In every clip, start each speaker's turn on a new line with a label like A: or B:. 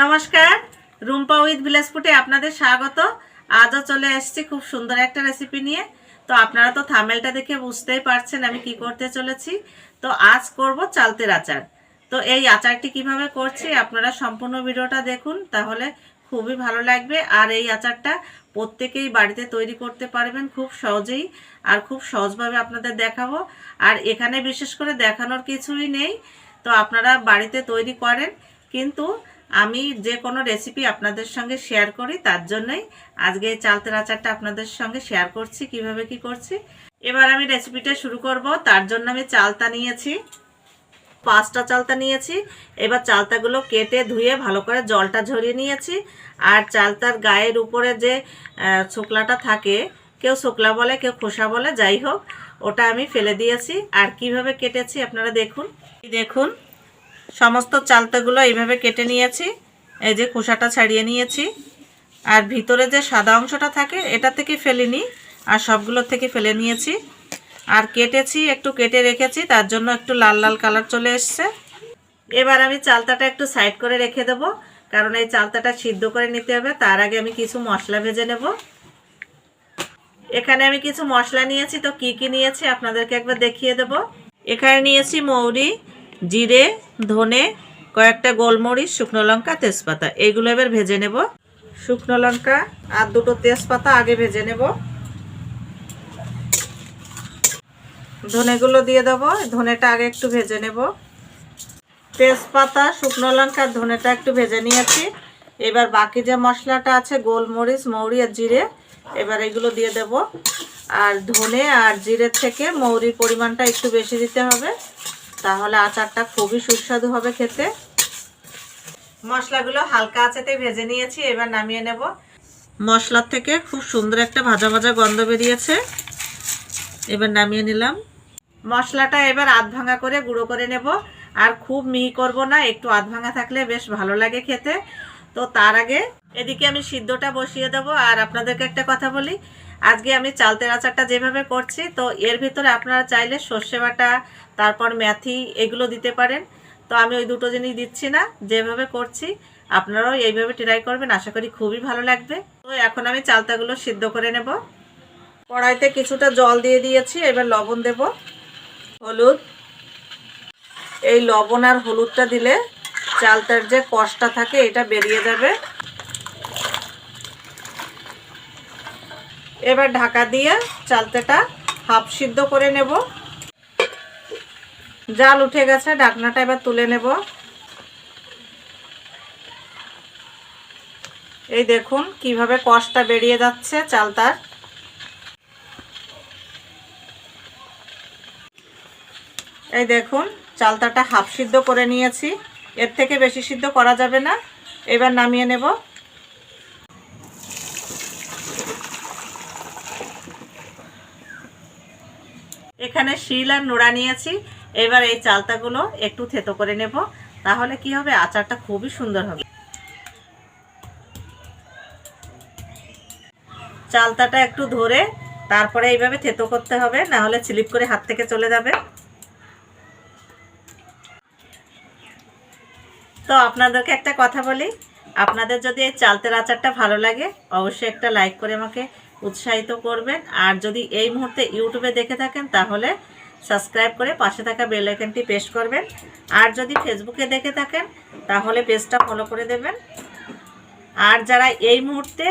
A: নমস্কার, রুম্পা উইথ ফুটে আপনাদের স্বাগত। আজও চলে এসেছি খুব সুন্দর একটা রেসিপি নিয়ে। তো আপনারা তো থামেলটা দেখে বুঝতেই পারছেন আমি কি করতে চলেছি। তো আজ করব চালতের আচার। তো এই আচারটি কীভাবে করছি আপনারা সম্পূর্ণ ভিডিওটা দেখুন, তাহলে খুবই ভালো লাগবে। আর এই আচারটা প্রত্যেকেই বাড়িতে তৈরি করতে পারবেন খুব সহজেই আর খুব সহজভাবে আপনাদের দেখাবো। আর এখানে বিশেষ করে দেখানোর কিছুই নেই। তো আপনারা বাড়িতে তৈরি করেন, কিন্তু আমি যে কোনো রেসিপি আপনাদের সঙ্গে শেয়ার করি তার জন্যই আজকে এই চালতের আচারটা আপনাদের সঙ্গে শেয়ার করছি কীভাবে কি করছি। এবার আমি রেসিপিটা শুরু করব তার জন্য আমি চালতা নিয়েছি পাঁচটা চালতা নিয়েছি। এবার চালতাগুলো কেটে ধুয়ে ভালো করে জলটা ঝরিয়ে নিয়েছি। আর চালতার গায়ের উপরে যে আহ, ছোকলাটা থাকে কেউ শোকলা বলে কেউ খোসা বলে যাই হোক ওটা আমি ফেলে দিয়েছি। আর কীভাবে কেটেছি আপনারা দেখুন। দেখুন সমস্ত চালতাগুলো এইভাবে কেটে নিয়েছি। এই যে খোসাটা ছাড়িয়ে নিয়েছি। আর ভিতরে যে সাদা অংশটা থাকে, এটা থেকে ফেলিনি আর সবগুলো থেকে ফেলে নিয়েছি। আর কেটেছি, একটু কেটে রেখেছি, তার জন্য একটু লাল লাল কালার চলে এসছে। এবার আমি চালতাটা একটু সাইড করে রেখে দেবো, কারণ এই চালতাটা সিদ্ধ করে নিতে হবে। তার আগে আমি কিছু মশলা ভেজে নেব। এখানে আমি কিছু মশলা নিয়েছি, তো কি কি নিয়েছি আপনাদেরকে একবার দেখিয়ে দেব। এখানে নিয়েছি মৌরি জিরে, ধনে, কয়েকটা গোলমরিচ, শুকনো লঙ্কা, তেজপাতা। এইগুলো এবার ভেজে নেব। শুকনো লঙ্কা আর দুটো তেজপাতা আগে ভেজে নেব। ধনেগুলো দিয়ে দেবো। ধনেটা আগে একটু ভেজে নেব। তেজপাতা, শুকনো লঙ্কা ধনেটা একটু ভেজে নিয়েছি। এবার বাকি যে মশলাটা আছে, গোলমরিচ, মৌরি আর জিরে, এবার এগুলো দিয়ে দেব। আর ধনে আর জিরের থেকে মৌরির পরিমাণটা একটু বেশি দিতে হবে। তাহলে আচারটা খুবই সুস্বাদু হবে খেতে। মশলাগুলো হালকা আঁচেতে ভেজে নিয়েছি, এবার নামিয়ে নেব। মশলার থেকে খুব সুন্দর একটা ভাজা ভাজা গন্ধ বেরিয়েছে। এবার নামিয়ে নিলাম। মশলাটা এবার আধ ভাঙা করে গুঁড়ো করে নেব। আর খুব মিহি করব না, একটু আধ ভাঙা থাকলে বেশ ভালো লাগে খেতে। তো তার আগে এদিকে আমি সিদ্ধটা বসিয়ে দেব। আর আপনাদেরকে একটা কথা বলি আজকে আমি চালতের আচারটা যেভাবে করছি, তো এর ভিতরে আপনারা চাইলে সর্ষে বাটা, তারপর মেথি এগুলো দিতে পারেন। তো আমি ওই দুটো জিনিস দিচ্ছি না, যেভাবে করছি আপনারাও এইভাবে ট্রাই করবেন, আশা করি খুবই ভালো লাগবে। তো এখন আমি চালতাগুলো সিদ্ধ করে নেব। কড়াইতে কিছুটা জল দিয়ে দিয়েছি, এবার লবণ দেব। হলুদ। এই লবণ আর হলুদটা দিলে চালটার যে কষটা থাকে, এটা বেরিয়ে যাবে। এবার ঢাকা দিয়ে চালতেটা হাফ সিদ্ধ করে নেব। জাল উঠে গেছে, ঢাকনাটা এবার তুলে নেব। এই দেখুন কীভাবে কষটা বেরিয়ে যাচ্ছে চালতার। এই দেখুন চালতাটা হাফ সিদ্ধ করে নিয়েছি, এর থেকে বেশি সিদ্ধ করা যাবে না। এবার নামিয়ে নেব। এখানে শিল আর নোড়া নিয়েছি। এবার এই চালতাগুলো একটু থেতো করে নেব। তাহলে কি হবে? আচারটা খুবই সুন্দর হবে। চালতাটা একটু ধরে তারপরে এইভাবে থেতো করতে হবে, না হলে স্লিপ করে হাত থেকে চলে যাবে। তো আপনাদেরকে একটা কথা বলি, আপনাদের যদি এই চালতের আচারটা ভালো লাগে, অবশ্যই একটা লাইক করে আমাকে উৎসাহিত করবেন। আর যদি এই মুহূর্তে ইউটিউবে দেখে থাকেন, তাহলে সাবস্ক্রাইব করে পাশে থাকা বেল আইকনটি প্রেস করবেন। আর যদি ফেসবুকে দেখে থাকেন, তাহলে পেজটা ফলো করে দেবেন। আর যারা এই মুহূর্তে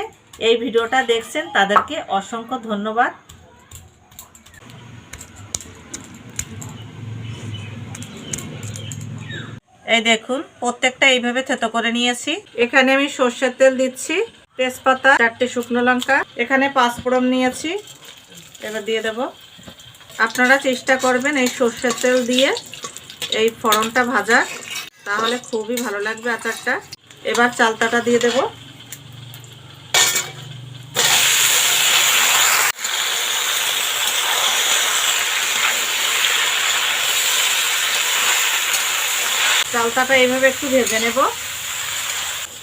A: এই ভিডিওটা দেখছেন, তাদেরকে অসংখ্য ধন্যবাদ। এই দেখুন, প্রত্যেকটা এইভাবে থেতো করে নিয়েছি। এখানে আমি সর্ষের তেল দিচ্ছি। তেজপাতা, চারটে শুকনো লঙ্কা। এখানে পাঁচফোড়ন নিয়েছি। এবার দিয়ে দেব। আপনারা চেষ্টা করবেন এই সর্ষের তেল দিয়ে এই ফোড়নটা ভাজা। তাহলে খুবই ভালো লাগবে আচারটা। এবার চালতাটা দিয়ে দেব। চালতাটা এইভাবে একটু ভেজে নেব।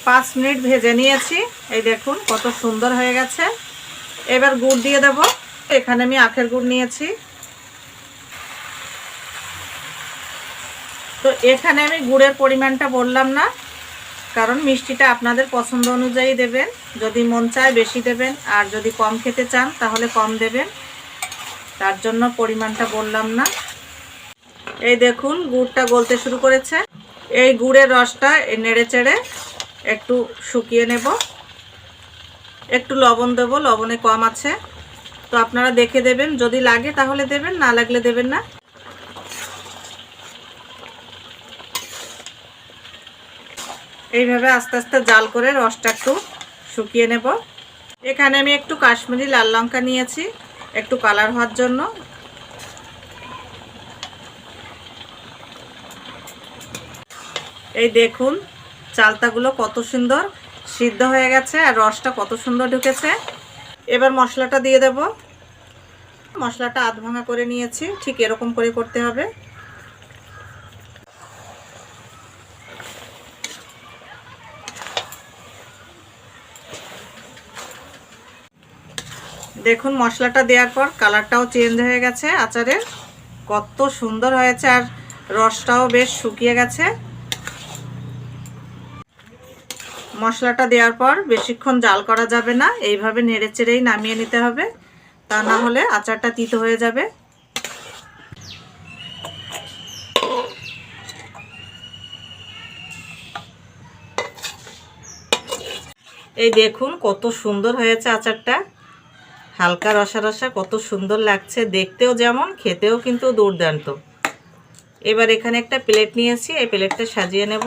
A: পাঁচ মিনিট ভেজে নিয়েছি। এই দেখুন কত সুন্দর হয়ে গেছে। এবার গুড় দিয়ে দেব। এখানে আমি আখের গুড় নিয়েছি। তো এখানে আমি গুড়ের পরিমাণটা বললাম না, কারণ মিষ্টিটা আপনাদের পছন্দ অনুযায়ী দেবেন। যদি মন চায় বেশি দেবেন, আর যদি কম খেতে চান তাহলে কম দেবেন। তার জন্য পরিমাণটা বললাম না। এই দেখুন, গুড়টা গলতে শুরু করেছে। এই গুড়ের রসটা নেড়ে চেড়ে একটু শুকিয়ে নেব। একটু লবণ দেবো, লবণে কম আছে। তো আপনারা দেখে দেবেন, যদি লাগে তাহলে দেবেন, না লাগলে দেবেন না। এইভাবে আস্তে আস্তে জাল করে রসটা একটু শুকিয়ে নেব। এখানে আমি একটু কাশ্মীরি লাল লঙ্কা নিয়েছি, একটু কালার হওয়ার জন্য। এই দেখুন চালতাগুলো কত সুন্দর সিদ্ধ হয়ে গেছে আর রসটা কত সুন্দর ঢুকেছে। এবার মশলাটা দিয়ে দেব। মশলাটা আধ ভাঙা করে নিয়েছি, ঠিক এরকম করে করতে হবে। দেখুন, মশলাটা দেওয়ার পর কালারটাও চেঞ্জ হয়ে গেছে, আচারের। কত সুন্দর হয়েছে আর রসটাও বেশ শুকিয়ে গেছে। মশলাটা দেওয়ার পর বেশিক্ষণ জাল করা যাবে না। এইভাবে নেড়ে চেড়েই নামিয়ে নিতে হবে। তা না হলে আচারটা তিতো হয়ে যাবে। এই দেখুন কত সুন্দর হয়েছে আচারটা। হালকা রসা রসা কত সুন্দর লাগছে। দেখতেও যেমন, খেতেও কিন্তু দুর্দান্ত। এবার এখানে একটা প্লেট নিয়েছি। এই প্লেটটা সাজিয়ে নেব।